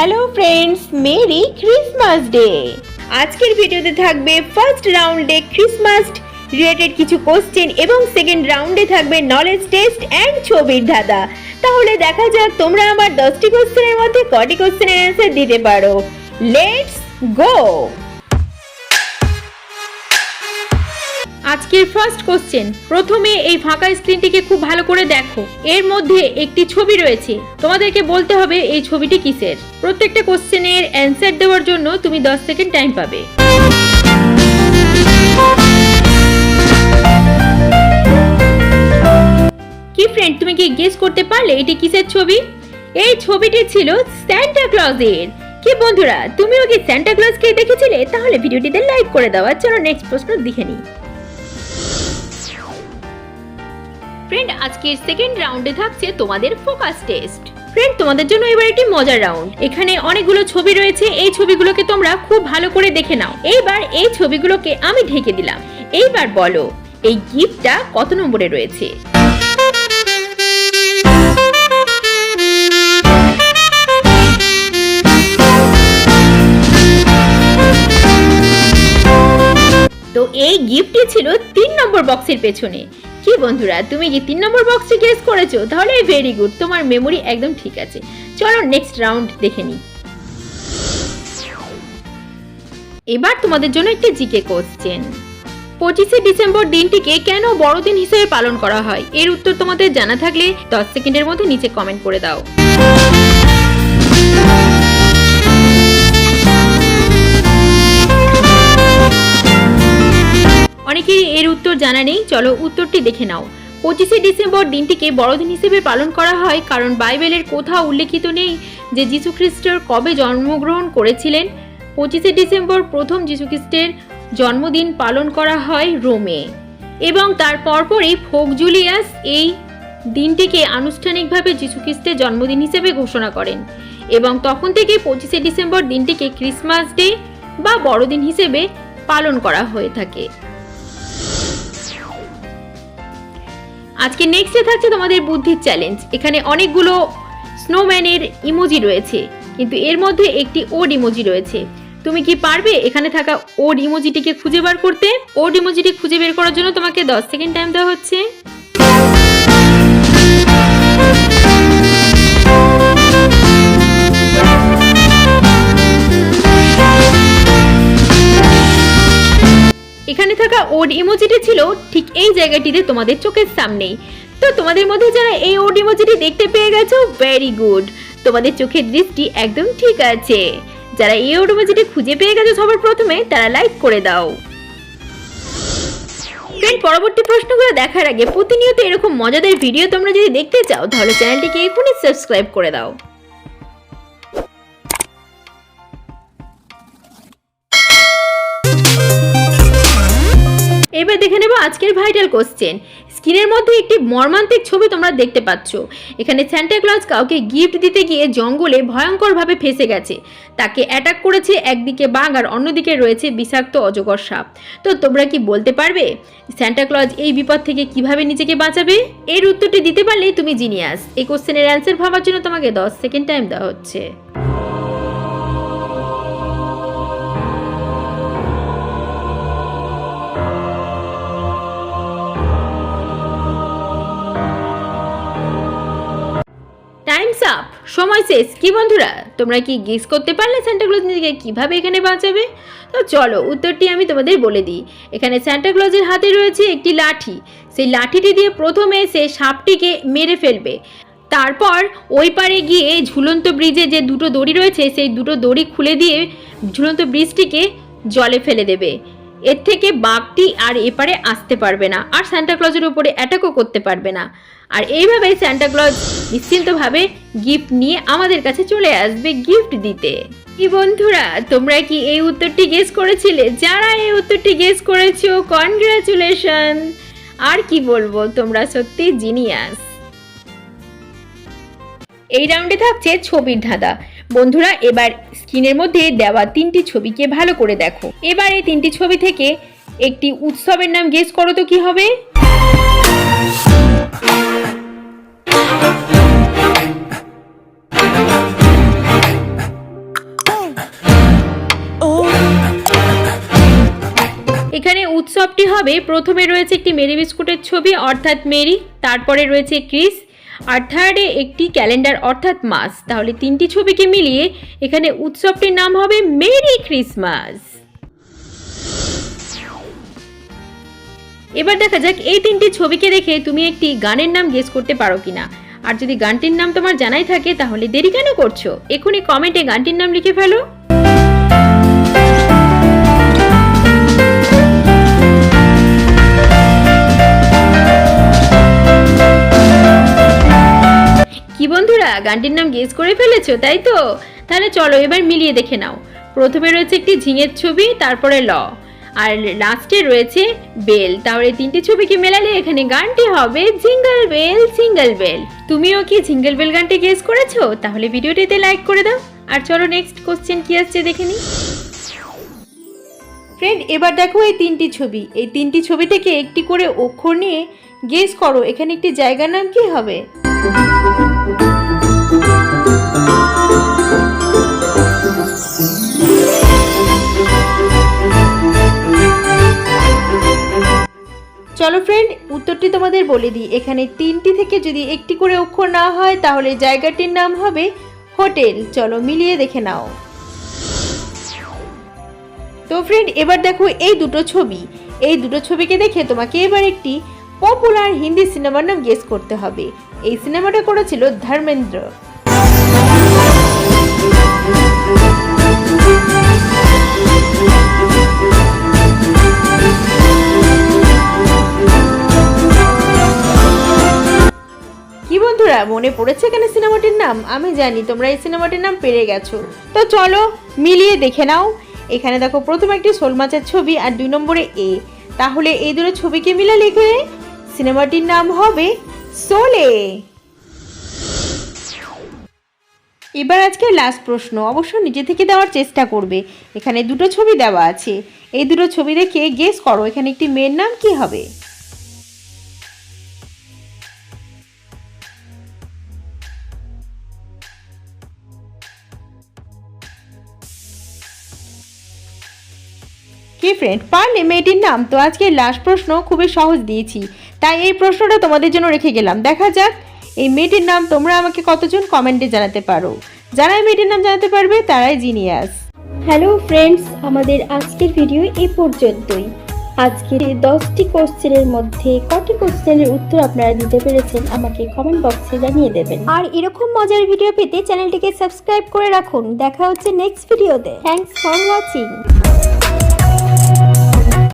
Hello friends merry Christmas day আজকের ভিডিওতে থাকবে ফার্স্ট রাউন্ডে ক্রিসমাস রিলেটেড কিছু কোশ্চেন এবং সেকেন্ড রাউন্ডে থাকবে নলেজ টেস্ট অ্যান্ড ছবির ধাঁধা। তাহলে দেখা যাক তোমরা আমার দশটি কোশ্চেনের মধ্যে কটি কোশ্চেনের অ্যান্সার দিতে পারো। লেটস গো আজকের ফার্স্ট কোশ্চেন প্রথমে এই ফাঁকা স্ক্রিনটিকে খুব ভালো করে দেখো। এর মধ্যে একটি ছবি রয়েছে। তোমাদেরকে বলতে হবে এই ছবিটি কিসের? প্রত্যেকটা কোশ্চেনের অ্যান্সার দেওয়ার জন্য তুমি 10 সেকেন্ড টাইম পাবে। কি ফ্রেন্ড তুমি কি গেস করতে পারলে এটি কিসের ছবি? এই ছবিটি ছিল স্যান্টা ক্লজের কি বন্ধুরা, তুমিও কি স্যান্টা ক্লজকে দেখেছিলে? তাহলে ভিডিওটিতে লাইক করে দাও আর চলো নেক্সট প্রশ্ন দেখে নিই। ফ্রেন্ড আজকের সেকেন্ড রাউন্ডে থাকছে তোমাদের ফোকাস টেস্ট ফ্রেন্ড তোমাদের জন্য এবার একটি মজার রাউন্ড এখানে অনেকগুলো ছবি রয়েছে, এই ছবিগুলোকে তোমরা খুব ভালো করে দেখে নাও। এইবার এই ছবিগুলোকে আমি ঢেকে দিলাম। এইবার বলো, এই গিফটটা কত নম্বরে রয়েছে? তো এই গিফটটি ছিল তিন নম্বর বক্সের পেছনে। কি বন্ধুরা, তুমি কি তিন নম্বর বক্সটি গেস করেছ, তাহলে ভেরি গুড তোমার মেমোরি একদম ঠিক আছে। চলো নেক্সট রাউন্ড দেখে নিই। এবার তোমাদের জন্য একটি জিকে কোশ্চেন পঁচিশে ডিসেম্বর দিনটিকে কেন বড়দিন হিসেবে পালন করা হয়? এর উত্তর তোমাদের জানা থাকলে দশ সেকেন্ডের মধ্যে নিচে কমেন্ট করে দাও। উত্তর জানা নেই, চলো উত্তরটি দেখে নাও। পঁচিশে ডিসেম্বর দিনটিকে বড়দিন হিসেবে পালন করা হয়, কারণ বাইবেলের কোথাও উল্লেখিত নেই যে যীশুখ্রিস্টের কবে জন্মগ্রহণ করেছিলেন। পঁচিশে ডিসেম্বর প্রথম যীশুখ্রিস্টের জন্মদিন পালন করা হয় রোমে। এবং তার পরপরই ফোক জুলিয়াস এই দিনটিকে আনুষ্ঠানিকভাবে যীশুখ্রিস্টের জন্মদিন হিসেবে ঘোষণা করেন। এবং তখন থেকে পঁচিশে ডিসেম্বর দিনটিকে ক্রিসমাস ডে বা বড়দিন হিসেবে পালন করা হয়ে থাকে। আজকে নেক্সটে থাকছে তোমাদের বুদ্ধির চ্যালেঞ্জ এখানে অনেকগুলো স্নোম্যানের ইমোজি রয়েছে, কিন্তু এর মধ্যে একটি ওড ইমোজি রয়েছে। তুমি কি পারবে এখানে থাকা ওড ইমোজিটিকে খুঁজে বার করতে? ওড ইমোজিটি খুঁজে বের করার জন্য তোমাকে 10 সেকেন্ড টাইম দেওয়া হচ্ছে। থাকা ওড ইমোজিটি ছিল ঠিক এই জায়গাটিতে তোমাদের চোখের সামনেই। তো তোমাদের মধ্যে যারা এই ওড ইমোজিটি দেখতে পেয়ে গেছো ভেরি গুড তোমাদের চোখের দৃষ্টি একদম ঠিক আছে। যারা এই ওড ইমোজিটি খুঁজে পেয়ে গেছো সবার প্রথমে, তারা লাইক করে দাও। ফ্রেন্ড পরবর্তী প্রশ্নগুলো দেখার আগে প্রতিনিয়ত এরকম মজাদার ভিডিও তোমরা যদি দেখতে চাও, তাহলে চ্যানেলটিকে এখনই সাবস্ক্রাইব করে দাও। এবার দেখে নেব আজকের ভাইটাল কোশ্চেন স্ক্রিনের মধ্যে একটি মর্মান্তিক ছবি তোমরা দেখতে পাচ্ছ। এখানে স্যান্টা ক্লজ কাউকে গিফট দিতে গিয়ে জঙ্গলে ভয়ঙ্করভাবে ফেসে গেছে। তাকে অ্যাটাক করেছে একদিকে বাঘ আর অন্যদিকে রয়েছে বিষাক্ত অজগর সাপ। তো তোমরা কি বলতে পারবে? স্যান্টা ক্লজ এই বিপদ থেকে কীভাবে নিজেকে বাঁচাবে? এর উত্তরটি দিতে পারলেই তুমি জিনিয়াস এই কোশ্চেনের অ্যান্সার ভাবার জন্য তোমাকে দশ সেকেন্ড টাইম দেওয়া হচ্ছে। সময় শেষ। কি বন্ধুরা? তোমরা কি গিস করতে পারলে স্যান্টা ক্লজ নিজেকে কীভাবে এখানে বাঁচাবে? তো চলো, উত্তরটি আমি তোমাদের বলে দিই। এখানে স্যান্টা ক্লজের হাতে রয়েছে একটি লাঠি। সেই লাঠিটি দিয়ে প্রথমে সে সাপটিকে মেরে ফেলবে। তারপর ওই পারে গিয়ে ঝুলন্ত ব্রিজে যে দুটো দড়ি রয়েছে, সেই দুটো দড়ি খুলে দিয়ে ঝুলন্ত ব্রিজটিকে জলে ফেলে দেবে। এর থেকে বাঘটি আর এপারে আসতে পারবে না, আর স্যান্টা ক্লজের উপরে অ্যাটাকও করতে পারবে না। আর এইভাবেই স্যান্টা ক্লজ নিশ্চিন্তভাবে গিফট নিয়ে আমাদের কাছে চলে আসবে গিফট দিতে। কি বন্ধুরা, তোমরা কি এই উত্তরটি গেস করেছিলে? যারা এই উত্তরটি গেস করেছ কনগ্রাচুলেশন আর কি বলব, তোমরা সত্যি জিনিয়াস এই রাউন্ডে থাকছে ছবির ধাঁধা। বন্ধুরা, এবার স্ক্রিনের মধ্যে দেওয়া তিনটি ছবিকে ভালো করে দেখো। এবার এই তিনটি ছবি থেকে একটি উৎসবের নাম গেস করো তো কি হবে? এখানে উৎসবটি হবে, প্রথমে রয়েছে একটি মেরি বিস্কুটের ছবি, অর্থাৎ মেরি, তারপরে রয়েছে ক্রিস আর থার্ডে একটি ক্যালেন্ডার অর্থাৎ মাস। তাহলে তিনটি ছবিকে মিলিয়ে এখানে উৎসবটির নাম হবে মেরি ক্রিসমাস। এবার দেখা যাক এই তিনটি ছবিকে দেখে তুমি একটি গানের নাম গেস করতে পারো কিনা। আর যদি গানটির নাম তোমার জানাই থাকে, তাহলে দেরি কেন করছ? এখনই কমেন্টে গানটির নাম লিখে ফেলো। গানটির নাম গেস করে ফেলেছো, তাই তো? তাহলে চলো, এবার মিলিয়ে দেখে নাও। প্রথমে রয়েছে একটি ঝিঙের ছবি, তারপরে ল। আর লাস্টে রয়েছে বেল। তাহলে তিনটি ছবিকে মেলালে এখানে গানটি হবে জিঙ্গল বেল, সিঙ্গল বেল। তুমিও কি জিঙ্গল বেল গানটি গেস করেছ? তাহলে ভিডিওটিতে লাইক করে দাও। আর চলো নেক্সট কোশ্চেন কি আসছে দেখে নিই। ফ্রেন্ড এবার দেখো এই তিনটি ছবি। এই তিনটি ছবি থেকে একটি করে অক্ষর নিয়ে গেস করো। এখানে একটি জায়গার নাম কি হবে? চলো ফ্রেন্ড উত্তরটি তোমাদের বলে দিই। এখানে তিনটি থেকে যদি একটি করে অক্ষর না হয়, তাহলে জায়গাটির নাম হবে হোটেল। চলো মিলিয়ে দেখে নাও। তো ফ্রেন্ড এবার দেখো এই দুটো ছবি। এই দুটো ছবিকে দেখে তোমাকে এবার একটি পপুলার হিন্দি সিনেমার নাম গেস করতে হবে। এই সিনেমাটা করেছিল ধর্মেন্দ্র। বন্ধুরা, মনে পড়েছে কেন সিনেমাটির নাম? আমি জানি, তোমরা এই সিনেমাটির নাম পেরে গেছো। তো চলো, মিলিয়ে দেখে নাও। এখানে দেখো, প্রথম একটি শোল মাছের ছবি আর দুই নম্বরে এ। তাহলে এই দুটো ছবিকে মিলে লিখে, সিনেমাটির নাম হবে সোলে এবার আজকে লাস্ট প্রশ্ন, অবশ্য নিজে থেকে দেওয়ার চেষ্টা করবে। এখানে দুটো ছবি দেওয়া আছে। এই দুটো ছবি দেখে গেস করো, এখানে একটি মেয়ের নাম কি হবে? ফ্রেন্ড পারলে মেয়েটির নাম। তো আজকে লাস্ট প্রশ্ন খুবই সহজ দিয়েছি। তাই এই প্রশ্নটা তোমাদের জন্য রেখে গেলাম। দেখা যাক এই মেয়েটির নাম তোমরা আমাকে কতজন কমেন্টে জানাতে পারো। যারা এই মেয়েটির নাম জানাতে পারবে তারাই জিনিয়াস হ্যালো ফ্রেন্ডস আমাদের আজকের ভিডিও এই পর্যন্তই। আজকের এই দশটি কোশ্চেনের মধ্যে কটি কোশ্চেনের উত্তর আপনারা দিতে পেরেছেন আমাকে কমেন্ট বক্সে জানিয়ে দেবেন। আর এরকম মজার ভিডিও পেতে চ্যানেলটিকে সাবস্ক্রাইব করে রাখুন। দেখা হচ্ছে নেক্সট ভিডিওতে থ্যাঙ্কস ফর ওয়াচিং